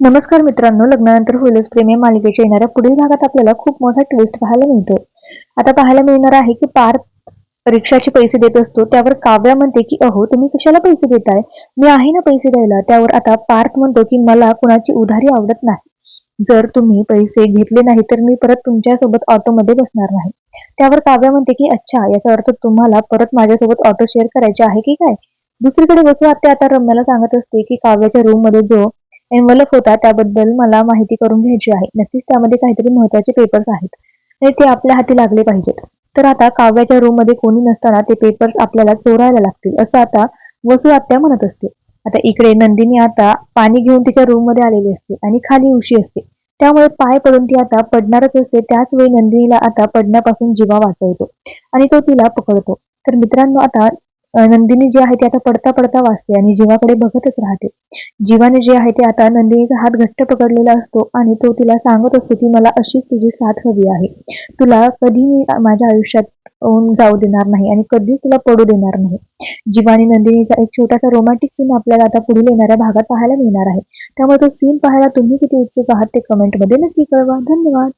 नमस्कार मित्रांनो लग्नानंतर होईलच प्रेमी मालिकेच्या येणाऱ्या पुढील भागात आपल्याला खूप मोठा ट्विस्ट पाहायला मिळतोय आता पाहायला मिळणार आहे की पार्थ रिक्षाचे पैसे देत असतो त्यावर काव्या म्हणते की अहो तुम्ही कशाला पैसे देताय? मी आहे ना पैसे द्यायला. त्यावर आता पार्थ म्हणतो की मला कुणाची उधारी आवडत नाही. जर तुम्ही पैसे घेतले नाही तर मी परत तुमच्यासोबत ऑटोमध्ये बसणार नाही. त्यावर काव्या म्हणते की अच्छा याचा अर्थ तुम्हाला परत माझ्यासोबत ऑटो शेअर करायचे आहे की काय? दुसरीकडे वसू आत्या आता रम्याला सांगत असते की काव्याच्या रूममध्ये जो एनवलप होता त्याबद्दल मला माहिती करून घ्यायची आहे. नक्कीच त्यामध्ये काहीतरी महत्त्वाचे पेपर्स आहेत. आणि ते आपल्या हाती लागले पाहिजेत. तर आता काव्याच्या रूममध्ये कोणी नसताना ते पेपर्स आपल्याला चोरायला लागतील असं आता वसू आत्या म्हणत असते. आता इकडे नंदिनी आता पाणी घेऊन तिच्या रूममध्ये आलेली असते आणि खाली उशी असते. त्यामुळे पाय पडून ती आता पडणारच असते. त्याच वेळी नंदिनीला आता पडण्यापासून जीवा वाचवतो आणि तो तिला पकडतो. तर मित्रांनो आता नंदिनी जी आहे ती आता पडता पडता वाचते आणि जीवाकडे बघतच राहते. जीवाने जे आहे ते आता नंदिनीचा हात घट्ट पकडलेला असतो आणि तो तिला सांगत असतो की मला अशीच तुझी साथ हवी आहे. तुला कधी मी माझ्या आयुष्यात जाऊ देणार नाही आणि कधीच तुला पडू देणार नाही. जीवाने नंदिनीचा एक छोटासा रोमॅन्टिक सीन आपल्याला आता पुढील येणाऱ्या भागात पाहायला मिळणार आहे. त्यामुळे तो सीन पाहायला तुम्ही किती उत्सुक आहात ते कमेंटमध्ये नक्की कळवा. धन्यवाद.